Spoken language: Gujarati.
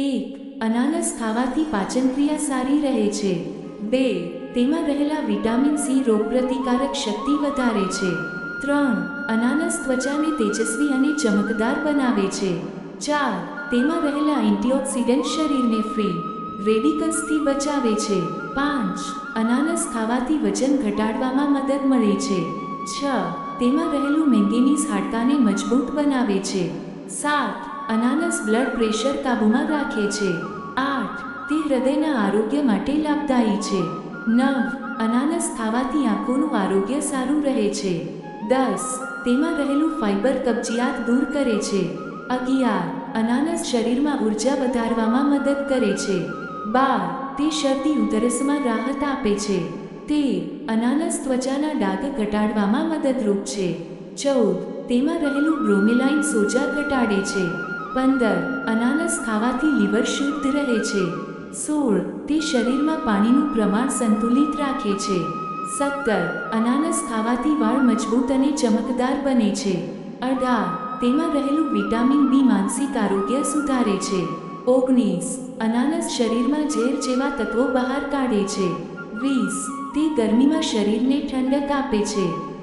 એક, અનાનસ ખાવાથી પાચનક્રિયા સારી રહે છે. બે, તેમાં રહેલા વિટામિન સી રોગપ્રતિકારક શક્તિ વધારે છે. ત્રણ, અનાનસ ત્વચાને તેજસ્વી અને ચમકદાર બનાવે છે. ચાર, તેમાં રહેલા એન્ટીઓક્સિડન્ટ શરીરને ફ્રી, રેડિકલ્સથી બચાવે છે. પાંચ, અનાનસ ખાવાથી વજન ઘટાડવામાં મદદ મળે છે. છ, તેમાં રહેલું મેંગેનીઝ હાડકાને મજબૂત બનાવે છે. સાત અનાનસ બ્લડ પ્રેશર કાબૂમાં રાખે છે. આઠ, તે હૃદયના આરોગ્ય માટે લાભદાયી છે. નવ, અનાનસ ખાવાથી આંખોનું આરોગ્ય સારું રહે છે. દસ, તેમાં રહેલું ફાઇબર કબજિયાત દૂર કરે છે. અગિયાર, અનાનસ શરીરમાં ઊર્જા વધારવામાં મદદ કરે છે. બાર, તે શરદી ઉધરસમાં રાહત આપે છે. તે અનાનસ ત્વચાના ડાઘ ઘટાડવામાં મદદરૂપ છે. ચૌદ, તેમાં રહેલું બ્રોમિલાઇન સોજા ઘટાડે છે. પંદર અનાનસ ખાવાથી લીવર શુદ્ધ રહે છે. સોળ, તે શરીરમાં પાણીનું પ્રમાણ સંતુલિત રાખે છે. સત્તર, અનાનસ ખાવાથી વાળ મજબૂત અને ચમકદાર બને છે. અઢાર, તેમાં રહેલું વિટામિન બી માનસિક આરોગ્ય સુધારે છે. ઓગણીસ, અનાનસ શરીરમાં ઝેર જેવા તત્વો બહાર કાઢે છે. વીસ, તે ગરમીમાં શરીરને ઠંડક આપે છે.